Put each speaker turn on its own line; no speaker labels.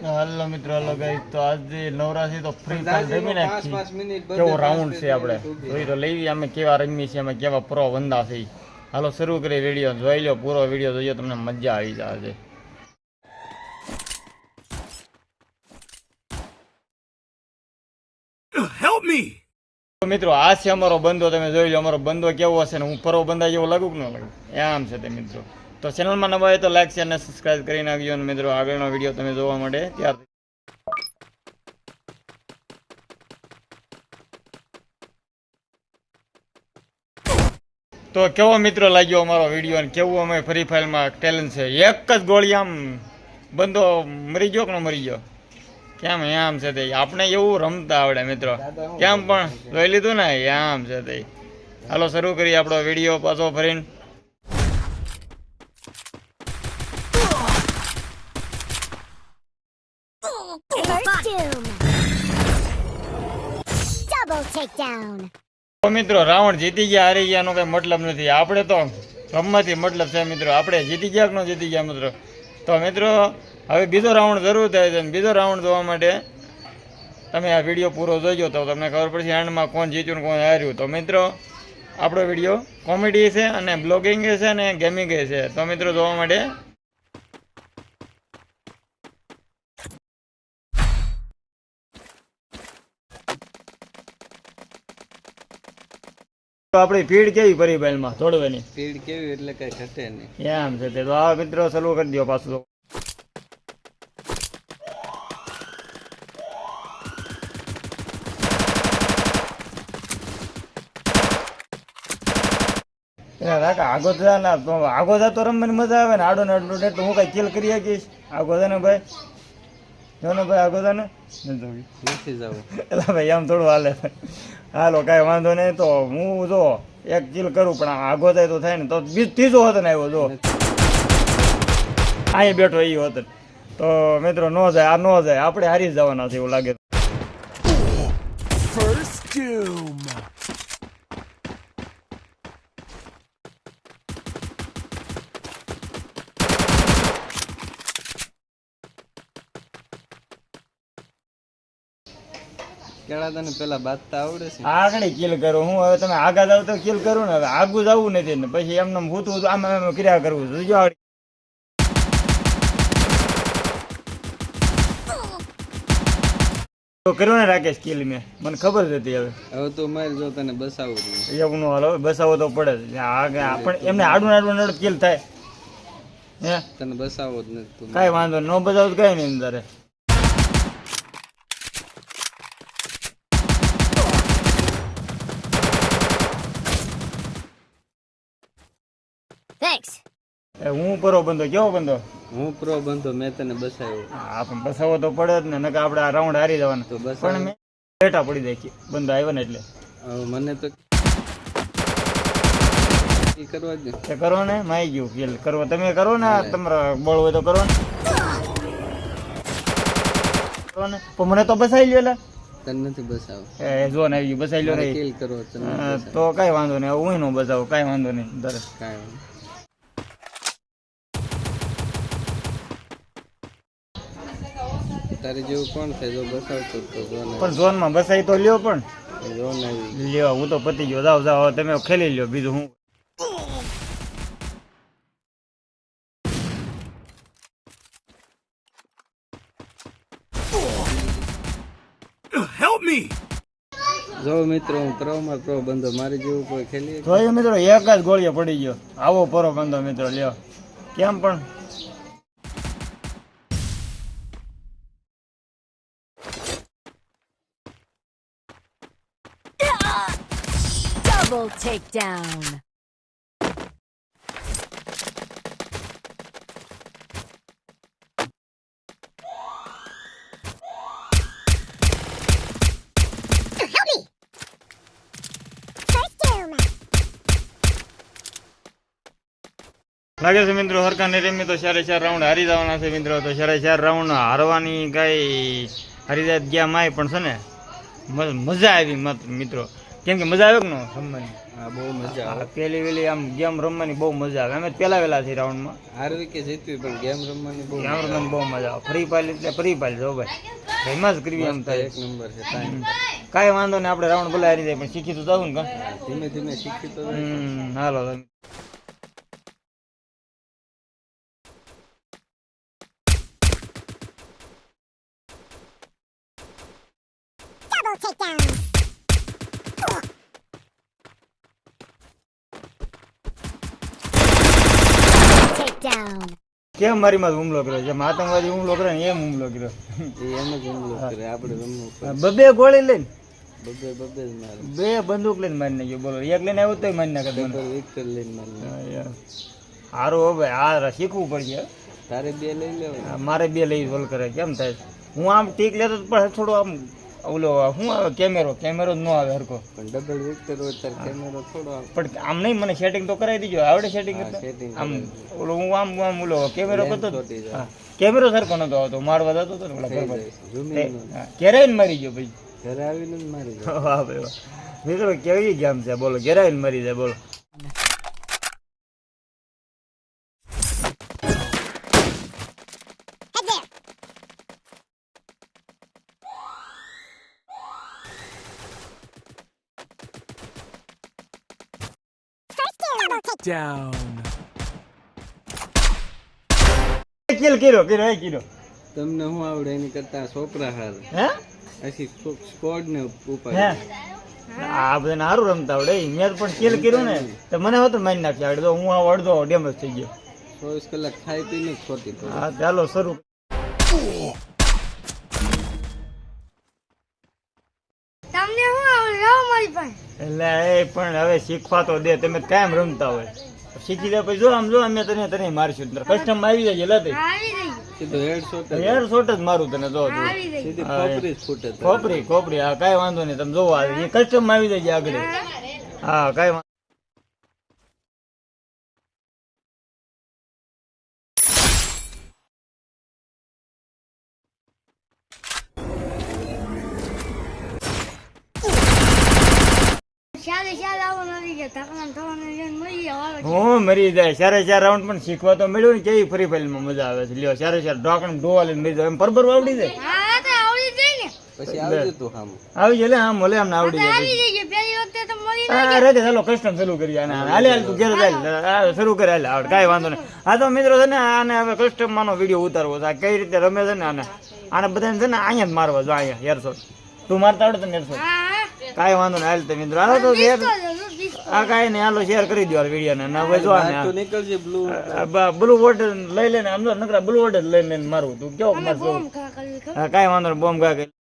હાલો મિત્રો હાલો ગાઈસ તો આજે નવરાશી તો ફ્રી ફાયર રમી નાખી. કેવો રાઉન્ડ છે આપણે? જોઈ તો લેવી અમે કેવા રમીએ છીએ અમે કેવા પ્રો વંદા છે હાલો શરૂ કરી વીડિયો જોઈ લો પૂરો વીડિયો જોઈએ તમને મજા આવી જશે. તો મિત્રો આ છે અમારો બંદો તમે જોઈ લો અમારો બંદો કેવો હશે ને હું પરો બંદા જેવો લાગુ કે ન લાગુ? એમ છે તે મિત્રો. તો ચેનલમાં નવા હોય તો લાઈક શેર અને સબસ્ક્રાઇબ કરી નાખજો અને મિત્રો આગળનો વીડિયો તમે જોવા માટે ત્યાર તો કેવો મિત્રો લાગ્યો અમારો વીડિયો અને કેવું અમે ફ્રી ફાયરમાં ટેલેન્ટ છે? એક જ ગોળી આમ બંદો મરી ગયો કે ન મરી ગયો? કેમ એમ છે તે? આપણે એવું રમતા આવડે મિત્રો. કેમ પણ જોઈ લીધું ને? એમ છે તે. હાલો શરૂ કરીએ આપણો વીડિયો પાછો ફરીને. તો મિત્રો, રાવણ જીતી ગયા, હારી ગયા નો કઈ મતલબ નથી. આપણે તો રમવાથી મતલબ છે મિત્રો. આપણે જીતી ગયા કે જીતી ગયા મિત્રો? તો મિત્રો, હવે બીજો રાઉન્ડ જરૂર થાય છે બીજો રાઉન્ડ જોવા માટે તમે આ વીડિયો પૂરો જોજો તો તમને ખબર પડશે એન્ડમાં કોણ જીત્યું કોણ હાર્યું. તો મિત્રો, આપણો વીડિયો કોમેડી છે અને બ્લોગિંગ છે અને ગેમિંગ છે. તો મિત્રો, જોવા માટે તો આપણી ભીડ કેવી પરિબળમાં દોડવાની
ભીડ કેવી એટલે કઈ ઘટે નહીં.
એમ છે તે. તો આ મિત્રો ચાલુ કરી દો પાછું. તો. આગો જા ના તો તો રમવાની મજા આવે ને. આડો ને આડો હું કઈ કિલ કરી શકીશ? આગો જા ને ભાઈ? જો ને. ભાઈ આગો તને ને નથી જોવી. એટલે ભાઈ આમ થોડું હાલે. હાલો કાંઈ વાંધો નહીં તો હું જો એક કિલ કરું પણ આગો થાય તો થાય ને. તો બીજ ત્રીજો હતો ને આવ્યો જો. અહીં બેઠો એ હતો. તો મિત્રો ન જાય આ ન જાય. આપણે હારી જ જવાના છે એવું લાગે
કેળા તને પેલા બાંધતા આવડે છે.
આગળ કિલ કરો? હું હવે તમે આગા જાવ તો કિલ કરું ને હવે આગું જવું નથી ને પછી એમને ભૂતું આમ એમ ક્રિયા કરવું છે. જો આગળ. તો કર્યો ને રાકેશ કિલ મેં. મને ખબર જ હતી હવે.
હવે તો મારે જો તને બસાવું
એવું નો હાલો બસાવો તો પડે જ. આગળ આપણે એમને આડું આડું નડ કિલ થાય. હે?
તને બસાવો જ નથી તું.
કાંઈ વાંધો. ન બસાવો તો કઈ નહીં અંદર.
Thanks.
એ હું પરો બંધો કેવો બંધો?
હું પ્રો બંધો મેં તને બસાવ્યો
હા પણ બસાવો તો પડે જ ને નકા આપણે આ રાઉન્ડ હારી જવાના.
તો બસ
પણ મેં બેટા પડી જાય બંધો આવ્યો ને એટલે.
મને તો કરવા જ
તે કરો ને માઈ ગયું કિલ કરો. તમે કરો ને તમારા બળ હોય તો કરો ને. કરો ને. પણ મને તો બસાઈ લ્યો લા.
તને નથી બસાવ.
એ જો ને આવી ગયું બસાઈ લ્યો રે
કિલ
તો કાંઈ વાંધો નહીં હું નો બસાવો કાંઈ વાંધો નહીં
દરેક. વાંધો. તારે જેવું કોણ છે જો બસાવતો તો
પણ ઝોનમાં બસાઈ તો લ્યો પણ.
આવી
લ્યો હું તો પતી ગયો. જાઓ જાઓ તમે ખેલી લ્યો. બીજું હું?
જો મિત્રો હું પ્રોમાં પ્રો બંધો મારી જેવું કોઈ ખેલી
તો મિત્રો એક જ ગોળીઓ પડી ગયો. આવો પરો બંધો મિત્રો લ્યો. કેમ પણ?
Double takedown.
લાગે છે મિત્રો હરકા ને રેમી તો ચારે ચાર રાઉન્ડ હારી જવાના છે મિત્રો તો ચારે ચાર રાઉન્ડ હારવાની કઈ હારી જાય ગયા માય પણ છે ને મજા આવી મત મિત્રો કેમ કે મજા આવે કે ન રમવાની?
હા બહુ મજા આવે.
પેલી વેલી આમ ગેમ રમવાની બહુ મજા આવે. અમે પેલા વેલા છીએ રાઉન્ડમાં.
હારવી કે જીતવી પણ ગેમ રમવાની બહુ
ગેમ રમવાની બહુ મજા આવે. ફ્રી ફાયર એટલે ફ્રી ફાયર જો ભાઈ. જ કરવી એમ થાય.
એક નંબર છે ટાઈમ
કાંઈ વાંધો નહીં આપણે રાઉન્ડ ભલે હારી જાય પણ શીખી તો જવું ને?
ધીમે ધીમે શીખી તો
હાલો Take
Double Takedown.
કેમ મારી માં હુમલો કર્યો જેમ આતંકવાદી હુમલો કરે ને એમ હુમલો કર્યો.
એ એમ જ હુમલો કરે આપણે પડે
બબે ગોળી લઈને.
બબે બબે જ મારે.
બે બંદૂક લઈને મારી નાખ્યો બોલો. એક લઈને આવ્યો તોય મારી નાખે
એક લઈને મારી
સારું હો ભાઈ આ શીખવું પડશે
તારે બે લઈ લેવાય
મારે બે લઈ બોલ કરે કેમ થાય? હું આમ ટીક લેતો પણ થોડો આમ ઓલો શું આવે? કેમેરો કેમેરો જ ન આવે હરકો
પણ ડબલ વિક્ટર હોય ત્યારે કેમેરો થોડો આવે.
પણ આમ નહીં મને સેટિંગ તો કરાવી દીજો. આવડે સેટિંગ આમ ઓલો હું આમ આમ ઓલો કેમેરો કરતો કેમેરો સરખો નતો આવતો. મારવા જતો હતો ને ઓલા બરોબર મરી ગયો ભાઈ.
ઘરે આવીને મારી જાય
વાહ ભાઈ મિત્રો કેવી ગેમ છે? બોલો ઘેરાઈને મરી જાય બોલો.
Take
કિલ કર્યો કર્યો એ કર્યો
તમને હું આવડે એની કરતા છોકરા હાર.
હે?
આખી સ્કોડ ને
હે?
ઉપાય
આ બધા સારું રમતા આવડે. મેં પણ કિલ કર્યું ને તો મને હોત મારી નાખ્યા આવડે. તો હું આ અડધો ડેમેજ થઈ ગયો.
ચોવીસ કલાક ખાઈ પીને ખોટી
હા ચાલો શરૂ
તમને શું આવડે લાવો મારી પાસે
એટલે એ પણ હવે શીખવા તો દે તમે કાયમ રમતા હોય. શીખી લે પછી જો આમ જો અમે તને તને મારશું. કસ્ટમ આવી જાય એટલે
આવી રહી
સીધો હેડ શોટ જ
મારું તને જો તું
આવી રહી
સીધી
હા,
ખોપરી જ ફૂટે તારી.
ખોપરી ખોપરી. હા કાંઈ વાંધો નહીં તમે જોવો આવી કસ્ટમ આવી જાય આગળ. હા. કાંઈ હું મરી જાય. ચારે ચાર રાઉન્ડ પણ શીખવા તો મળ્યું ને કેવી ફરી ફાઇલમાં મજા આવે છે. લ્યો ચારે ચાર ઢોકણ ડોવા લઈને મરી જાય. એમ પરબર આવડી જાય?
હા આ તો આવડી જાય ને.
પછી આવજો તું સામે
આવી જાય લે આમ ભલે આમ આવડી જાય
આવી રહી વખતે તો મરી
ચાલો કસ્ટમ શરૂ કરીએ. અને હાલે હાલ તું ઘેર શરૂ કરે હાલે આવડે. કાંઈ વાંધો નહીં. હા તો મિત્રો છે ને આને હવે કસ્ટમમાંનો વીડિયો ઉતારવો છે. આ કઈ રીતે રમે છે ને આને? આને બધાને છે ને અહીંયા જ મારવા જો અહીંયા એરશોટ તું મારતા આવડે તને એરશોટ
હા હા
કાંઈ વાંધો નહીં હાલ તો મિત્રો. હાલો તો શેર આ કાંઈ નહીં હાલો શેર કરી દો વીડિયો ને હવે જો આને
બહાર તો નીકળજે બ્લુ
બ્લુ વોટર લઈ લઈને આમ તો નકરા બ્લુ વોટર લઈ લઈને મારું તું કેવો મારશું કાંઈ વાંધો નહીં બોમ્બ કાંઈ